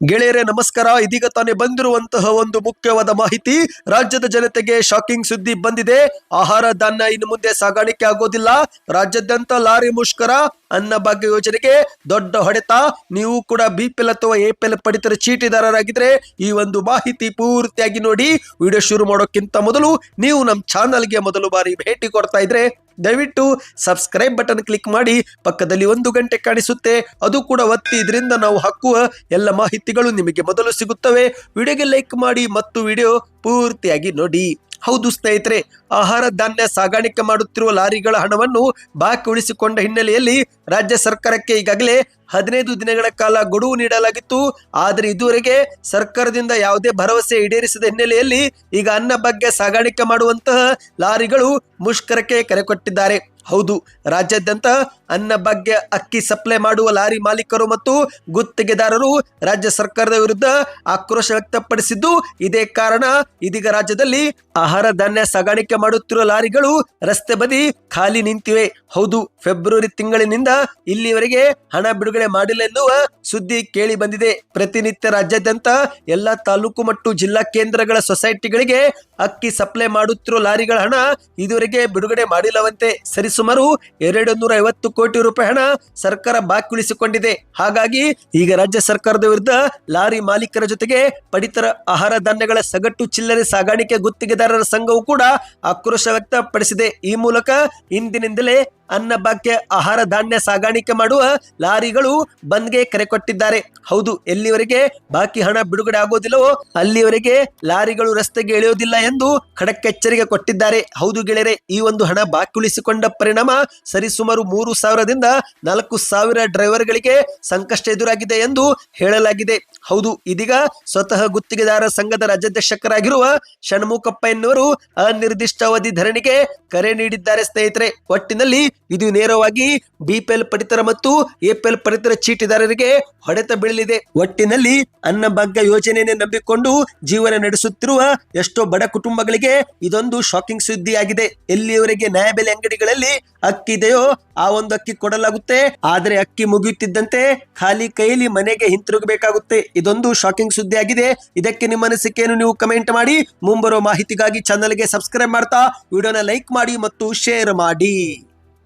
ಗೆಳೆಯರೇ, ನಮಸ್ಕಾರ. ಇದೀಗ ತಾನೇ ಬಂದಿರುವಂತಹ ಒಂದು ಮುಖ್ಯವಾದ ಮಾಹಿತಿ. ರಾಜ್ಯದ ಜನತೆಗೆ ಶಾಕಿಂಗ್ ಸುದ್ದಿ ಬಂದಿದೆ. ಆಹಾರ ಧಾನ್ಯ ಇನ್ನು ಮುಂದೆ ಸಾಗಾಣಿಕೆ ಆಗೋದಿಲ್ಲ. ರಾಜ್ಯಾದ್ಯಂತ ಲಾರಿ ಮುಷ್ಕರ, ಅನ್ನ ಭಾಗ್ಯ ಯೋಜನೆಗೆ ದೊಡ್ಡ ಹೊಡೆತ. ನೀವು ಕೂಡ ಬಿಪಿಎಲ್ ಅಥವಾ ಎಪಿಎಲ್ ಪಡಿತರ ಚೀಟಿದಾರರಾಗಿದ್ರೆ ಈ ಒಂದು ಮಾಹಿತಿ ಪೂರ್ತಿಯಾಗಿ ನೋಡಿ. ವಿಡಿಯೋ ಶುರು ಮಾಡೋಕ್ಕಿಂತ ಮೊದಲು ನೀವು ನಮ್ಮ ಚಾನಲ್ಗೆ ಮೊದಲು ಬಾರಿ ಭೇಟಿ ಕೊಡ್ತಾ ಇದ್ರೆ ದಯವಿಟ್ಟು ಸಬ್ಸ್ಕ್ರೈಬ್ ಬಟನ್ ಕ್ಲಿಕ್ ಮಾಡಿ ಪಕ್ಕದಲ್ಲಿ ಒಂದು ಗಂಟೆ ಕಾಣಿಸುತ್ತೆ. ಅದು ಕೂಡ ಒತ್ತಿ ಇದರಿಂದ ನಾವು ಹಾಕುವ ಎಲ್ಲ ಮಾಹಿತಿಗಳು ನಿಮಗೆ ಮೊದಲು ಸಿಗುತ್ತವೆ. ವಿಡಿಯೋಗೆ ಲೈಕ್ ಮಾಡಿ ಮತ್ತು ವಿಡಿಯೋ ಪೂರ್ತಿಯಾಗಿ ನೋಡಿ. ಹೌದು ಸ್ನೇಹಿತರೆ, ಆಹಾರ ಧಾನ್ಯ ಸಾಗಾಣಿಕೆ ಮಾಡುತ್ತಿರುವ ಲಾರಿಗಳ ಹಣವನ್ನು ಬಾಕಿ ಉಳಿಸಿಕೊಂಡ ಹಿನ್ನೆಲೆಯಲ್ಲಿ ರಾಜ್ಯ ಸರ್ಕಾರಕ್ಕೆ ಈಗಾಗಲೇ ಹದಿನೈದು ದಿನಗಳ ಕಾಲ ಗಡುವು ನೀಡಲಾಗಿತ್ತು. ಆದರೆ ಇದುವರೆಗೆ ಸರ್ಕಾರದಿಂದ ಯಾವುದೇ ಭರವಸೆ ಈಡೇರಿಸಿದ ಹಿನ್ನೆಲೆಯಲ್ಲಿ ಈಗ ಅನ್ನ ಬಗ್ಗೆ ಸಾಗಾಣಿಕೆ ಮಾಡುವಂತಹ ಲಾರಿಗಳು ಮುಷ್ಕರಕ್ಕೆ ಕರೆ ಕೊಟ್ಟಿದ್ದಾರೆ. ಹೌದು, ರಾಜ್ಯಾದ್ಯಂತ ಅನ್ನ ಭಾಗ್ಯ ಅಕ್ಕಿ ಸಪ್ಲೈ ಮಾಡುವ ಲಾರಿ ಮಾಲೀಕರು ಮತ್ತು ಗುತ್ತಿಗೆದಾರರು ರಾಜ್ಯ ಸರ್ಕಾರದ ವಿರುದ್ಧ ಆಕ್ರೋಶ ವ್ಯಕ್ತಪಡಿಸಿದ್ದು, ಇದೇ ಕಾರಣ ಇದೀಗ ರಾಜ್ಯದಲ್ಲಿ ಆಹಾರ ಧಾನ್ಯ ಸಾಗಾಣಿಕೆ ಮಾಡುತ್ತಿರುವ ಲಾರಿಗಳು ರಸ್ತೆ ಬದಿ ಖಾಲಿ ನಿಂತಿವೆ. ಹೌದು, ಫೆಬ್ರವರಿ ತಿಂಗಳಿನಿಂದ ಇಲ್ಲಿವರೆಗೆ ಹಣ ಬಿಡುಗಡೆ ಮಾಡಿಲ್ಲ ಎನ್ನುವ ಸುದ್ದಿ ಕೇಳಿ ಬಂದಿದೆ. ಪ್ರತಿನಿತ್ಯ ರಾಜ್ಯಾದ್ಯಂತ ಎಲ್ಲಾ ತಾಲೂಕು ಮತ್ತು ಜಿಲ್ಲಾ ಕೇಂದ್ರಗಳ ಸೊಸೈಟಿಗಳಿಗೆ ಅಕ್ಕಿ ಸಪ್ಲೈ ಮಾಡುತ್ತಿರುವ ಲಾರಿಗಳ ಹಣ ಇದುವರೆಗೆ ಬಿಡುಗಡೆ ಮಾಡಿಲ್ಲವಂತೆ ಸರಿಸುಮಾರು ಎರಡು ನೂರ ಐವತ್ತು ಕೋಟಿ ರೂಪಾಯಿ ಹಣ ಸರ್ಕಾರ ಬಾಕಿ ಉಳಿಸಿಕೊಂಡಿದೆ ಹಾಗಾಗಿ ಈಗ ರಾಜ್ಯ ಸರ್ಕಾರದ ವಿರುದ್ಧ ಲಾರಿ ಮಾಲೀಕರ ಜೊತೆಗೆ ಪಡಿತರ ಆಹಾರ ಧಾನ್ಯಗಳ ಸಗಟು ಚಿಲ್ಲರೆ ಸಾಗಾಣಿಕೆ ಗುತ್ತಿಗೆದಾರರ ಸಂಘವು ಕೂಡ ಆಕ್ರೋಶ ವ್ಯಕ್ತಪಡಿಸಿದೆ. ಈ ಮೂಲಕ ಇಂದಿನಿಂದಲೇ ಅನ್ನ ಆಹಾರ ಧಾನ್ಯ ಸಾಗಾಣಿಕೆ ಮಾಡುವ ಲಾರಿಗಳು ಬಂದ್ಗೆ ಕರೆ ಕೊಟ್ಟಿದ್ದಾರೆ. ಹೌದು, ಎಲ್ಲಿವರೆಗೆ ಬಾಕಿ ಹಣ ಬಿಡುಗಡೆ ಆಗೋದಿಲ್ಲವೋ ಅಲ್ಲಿವರೆಗೆ ಲಾರಿಗಳು ರಸ್ತೆಗೆ ಇಳಿಯೋದಿಲ್ಲ ಎಂದು ಖಡಕ್ ಎಚ್ಚರಿಕೆ ಕೊಟ್ಟಿದ್ದಾರೆ. ಹೌದು ಗೆಳೆಯರೆ, ಈ ಒಂದು ಹಣ ಬಾಕಿ ಉಳಿಸಿಕೊಂಡ ಪರಿಣಾಮ ಸರಿಸುಮಾರು ಮೂರು ಸಾವಿರದಿಂದ ನಾಲ್ಕು ಸಾವಿರ ಡ್ರೈವರ್ಗಳಿಗೆ ಸಂಕಷ್ಟ ಎದುರಾಗಿದೆ ಎಂದು ಹೇಳಲಾಗಿದೆ. ಹೌದು, ಇದೀಗ ಸ್ವತಃ ಗುತ್ತಿಗೆದಾರ ಸಂಘದ ರಾಜ್ಯಾಧ್ಯಕ್ಷಕರಾಗಿರುವ ಷಣ್ಮುಖಪ್ಪ ಎನ್ನುವರು ಅನಿರ್ದಿಷ್ಟಾವಧಿ ಧರಣಿಗೆ ಕರೆ ನೀಡಿದ್ದಾರೆ ಸ್ನೇಹಿತರೆ. ಒಟ್ಟಿನಲ್ಲಿ ಇದು ನೇರವಾಗಿ ಬಿಪಿಎಲ್ ಪಡಿತರ ಮತ್ತು ಎಪಿಎಲ್ ಪಡಿತರ ಚೀಟಿದಾರರಿಗೆ ಹೊಡೆತ ಬೀಳಲಿದೆ. ಒಟ್ಟಿನಲ್ಲಿ ಅನ್ನಭಾಗ್ಯ ಯೋಜನೆಯನ್ನು ನಂಬಿಕೊಂಡು ಜೀವನ ನಡೆಸುತ್ತಿರುವ ಎಷ್ಟೋ ಬಡ ಕುಟುಂಬಗಳಿಗೆ ಇದೊಂದು ಶಾಕಿಂಗ್ ಸುದ್ದಿಯಾಗಿದೆ. ಎಲ್ಲಿಯವರೆಗೆ ನ್ಯಾಯಬೆಲೆ ಅಂಗಡಿಗಳಲ್ಲಿ ಅಕ್ಕಿ ಇದೆಯೋ ಆ ಒಂದು ಅಕ್ಕಿ ಕೊಡಲಾಗುತ್ತೆ. ಆದರೆ ಅಕ್ಕಿ ಮುಗಿಯುತ್ತಿದ್ದಂತೆ ಖಾಲಿ ಕೈಲಿ ಮನೆಗೆ ಹಿಂತಿರುಗಬೇಕಾಗುತ್ತೆ. ಇದೊಂದು ಶಾಕಿಂಗ್ ಸುದ್ದಿ ಆಗಿದೆ ಇದಕ್ಕೆ ನಿಮ್ಮ ಅನಿಸಿಕೆಯನ್ನು ನೀವು ಕಮೆಂಟ್ ಮಾಡಿ. ಮುಂಬರುವ ಮಾಹಿತಿಗಾಗಿ ಚಾನಲ್ಗೆ ಸಬ್ಸ್ಕ್ರೈಬ್ ಮಾಡ್ತಾ, ವಿಡಿಯೋನ ಲೈಕ್ ಮಾಡಿ ಮತ್ತು ಶೇರ್ ಮಾಡಿ.